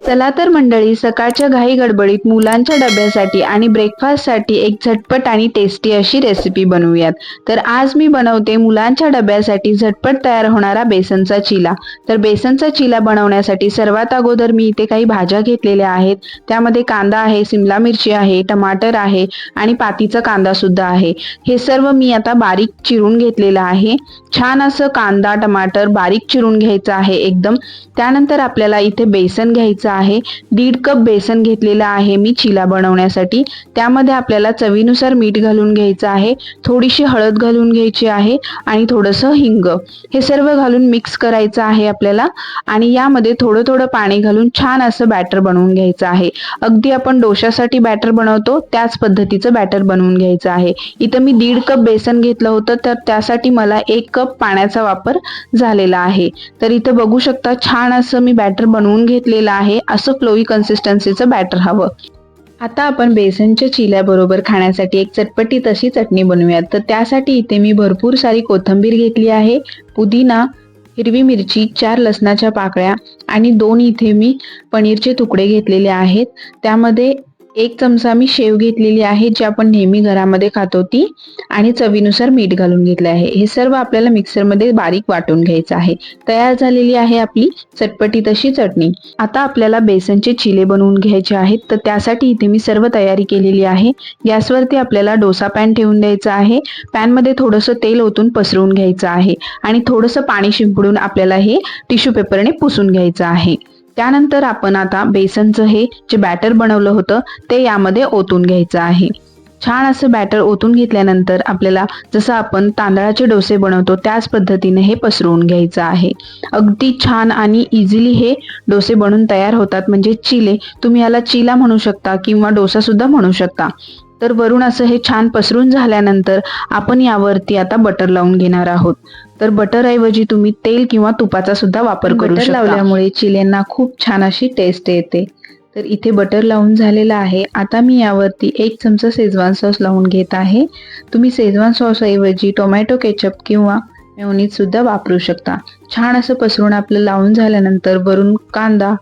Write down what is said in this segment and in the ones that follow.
चला तर मंडळी सकाळच्या घाई गडबडीत मुलांच्या डब्यासाठी आणि ब्रेकफास्टसाठी एक झटपट आणि टेस्टी अशी रेसिपी बनवूयात. तर आज मी बनवते मुलांच्या डब्यासाठी झटपट तयार होणारा बेसनचा चिला. तर बेसनचा चिला बनवण्यासाठी सर्वात अगोदर मी इथे काही भाज्या घेतलेल्या आहेत. त्यामध्ये कांदा आहे सिमला मिरची आहे टमाटर आहे आणि पातीचा कांदा सुद्धा आहे. हे सर्व मी आता बारीक चिरून घेतलेलं आहे. छान असं कांदा टमाटर बारीक चिरून घ्यायचं आहे एकदम. त्यानंतर आपल्याला इथे बेसन घ्यायचं आहे. दीड कप बेसन घेतलेलं आहे मी चिला बनवण्यासाठी. त्यामध्ये आपल्याला चवीनुसार मीठ घालून घ्यायचं आहे. थोडीशी हळद घालून घ्यायची आहे आणि थोडंसं हिंग. हे सर्व घालून मिक्स करायचं आहे आपल्याला. आणि यामध्ये थोडं थोडं पाणी घालून छान असं बॅटर बनवून घ्यायचं आहे. अगदी आपण डोशासाठी बॅटर बनवतो त्याच पद्धतीचं बॅटर बनवून घ्यायचं आहे. इथं मी दीड कप बेसन घेतलं होतं तर त्यासाठी मला एक कप पाण्याचा वापर झालेला आहे. तर इथं बघू शकता छान असं मी बॅटर बनवून घेतलेलं आहे. असं फ्लोई कन्सिस्टन्सीचं बॅटर हवं. आता आपण बेसनच्या चिल्याबरोबर खाण्यासाठी एक चटपटी तशी चटणी बनवूयात. तर त्यासाठी इथे मी भरपूर सारी कोथिंबीर घेतली आहे पुदिना हिरवी मिरची चार लसणाच्या पाकळ्या आणि दोन इथे मी पनीरचे तुकडे घेतलेले आहेत. त्यामध्ये एक चमचा मी शेव घेतलेली आहे जी आपण नेहमी घरामध्ये खातो ती आणि चवीनुसार मीठ घालून घेतले आहे. हे सर्व आपल्याला मिक्सरमध्ये बारीक वाटून घ्यायचं आहे. तयार झालेली आहे आपली चटपटी तशी चटणी. आता आपल्याला बेसनचे चिले बनवून घ्यायचे आहेत तर त्यासाठी इथे मी सर्व तयारी केलेली आहे. गॅसवरती आपल्याला डोसा पॅन ठेवून द्यायचा आहे. पॅनमध्ये थोडंसं तेल ओतून पसरवून घ्यायचं आहे. आणि थोडंसं पाणी शिंपडून आपल्याला हे टिश्यू पेपरने पुसून घ्यायचं आहे. त्यानंतर आपण आता बेसनचं हे जे बॅटर बनवलं होतं ते यामध्ये ओतून घ्यायचं आहे. छान असं बॅटर ओतून घेतल्यानंतर आपल्याला जसं आपण तांदळाचे डोसे बनवतो त्याच पद्धतीने हे पसरवून घ्यायचं आहे. अगदी छान आणि इझिली हे डोसे बनून तयार होतात म्हणजे चिले. तुम्ही याला चिला म्हणू शकता किंवा डोसा सुद्धा म्हणू शकता. तर वरून असं हे छान पसरून झाल्यानंतर आपण यावरती आता बटर लावून घेणार आहोत. तर बटर ऐवजी तुम्ही तेल किंवा तुपाचा सुद्धा वापर करू शकता. लावल्यामुळे चिल्यांना खूप छान अशी टेस्ट येते. तर इथे बटर लावून झालेलं आहे. आता मी यावरती एक चमचा शेजवान सॉस लावून घेत आहे. तुम्ही शेजवान सॉस ऐवजी टोमॅटो केचप किंवा मेयोनीज सुद्धा वापरू शकता. छान असं पसरून आपलं लावून झाल्यानंतर वरून कांदा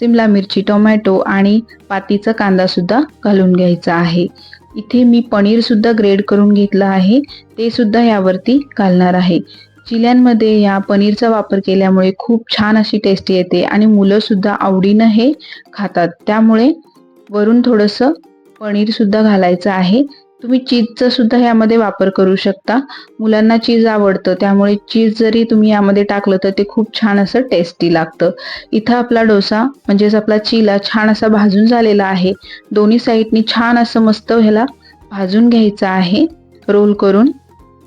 सिमला मिरची टोमॅटो आणि पातीचा कांदा सुद्धा घालून घ्यायचा आहे. इथे मी पनीर सुद्धा ग्रेड करून घेतलं आहे. ते सुद्धा यावरती घालणार आहे. चिल्यांमध्ये या पनीरचा वापर केल्यामुळे खूप छान अशी टेस्ट येते आणि मुलंसुद्धा आवडीनं हे खातात. त्यामुळे वरून थोडंसं पनीरसुद्धा घालायचं आहे. तुम्ही चीजचा सुद्धा यामध्ये वापर करू शकता. मुलांना चीज आवडतं त्यामुळे चीज जरी तुम्ही यामध्ये टाकलं तर ते खूप छान असं टेस्टी लागतं. इथं आपला डोसा म्हणजेच आपला चिला छान असा भाजून झालेला आहे. दोन्ही साईडनी छान असं मस्त ह्याला भाजून घ्यायचं आहे. रोल करून.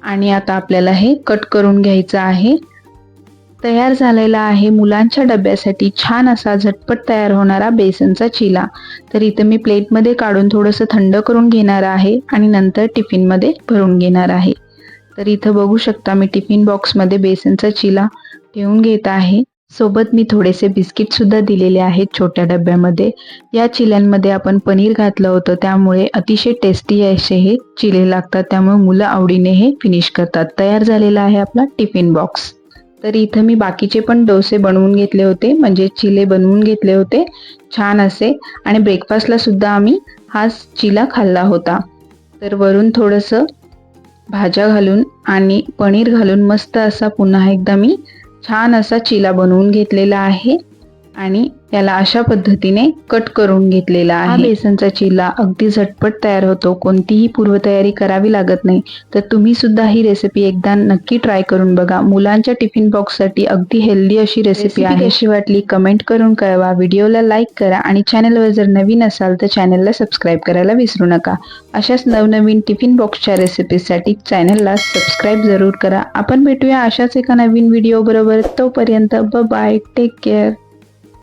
आणि आता आपल्याला हे कट करून घ्यायचं आहे. तयार झालेला आहे मुलांच्या डब्यासाठी छान असा झटपट तयार होणारा बेसनचा चिला. तर इथं मी प्लेटमध्ये काढून थोडंसं थंड करून घेणार आहे आणि नंतर टिफिनमध्ये भरून घेणार आहे. तर इथं बघू शकता मी टिफिन बॉक्समध्ये बेसनचा चिला ठेवून घेत आहे. सोबत मी थोडेसे बिस्किट सुद्धा दिलेले आहेत छोट्या डब्यामध्ये. या चिल्यांमध्ये आपण पनीर घातलं होतं त्यामुळे अतिशय टेस्टी असे हे चिले लागतात त्यामुळे मुलं आवडीने हे फिनिश करतात. तयार झालेला आहे आपला टिफिन बॉक्स तर इथं मी बाकीचे पण डोसे बनवून घेतले होते म्हणजे चिले बनवून घेतले होते छान असे. आणि ब्रेकफास्टला सुद्धा आम्ही हाच चिला खाल्ला होता. तर वरून थोडंसं भाज्या घालून आणि पनीर घालून मस्त असा पुन्हा एकदा मी छान असा चिला बनवून घेतलेला आहे. आणि याला अशा पद्धतीने कट करून घेतलेला आहे. बेसनचा चिला अगदी झटपट तयार होतो. कोणतीही पूर्वतयारी करावी लागत नाही. तर तुम्ही सुद्धा ही रेसिपी एकदा नक्की ट्राय करून बघा. मुलांच्या टिफिन बॉक्ससाठी अगदी हेल्दी अशी रेसिपी आहे. कशी वाटली? कमेंट करून कळवा. व्हिडिओला लाईक करा आणि चॅनलवर जर नवीन असाल तर चॅनलला सबस्क्राईब करायला विसरू नका. अशाच नवनवीन टिफिन बॉक्सच्या रेसिपीसाठी चॅनलला सबस्क्राईब जरूर करा. आपण भेटूया अशाच एका नवीन व्हिडिओ बरोबर. तोपर्यंत बाय टेक केअर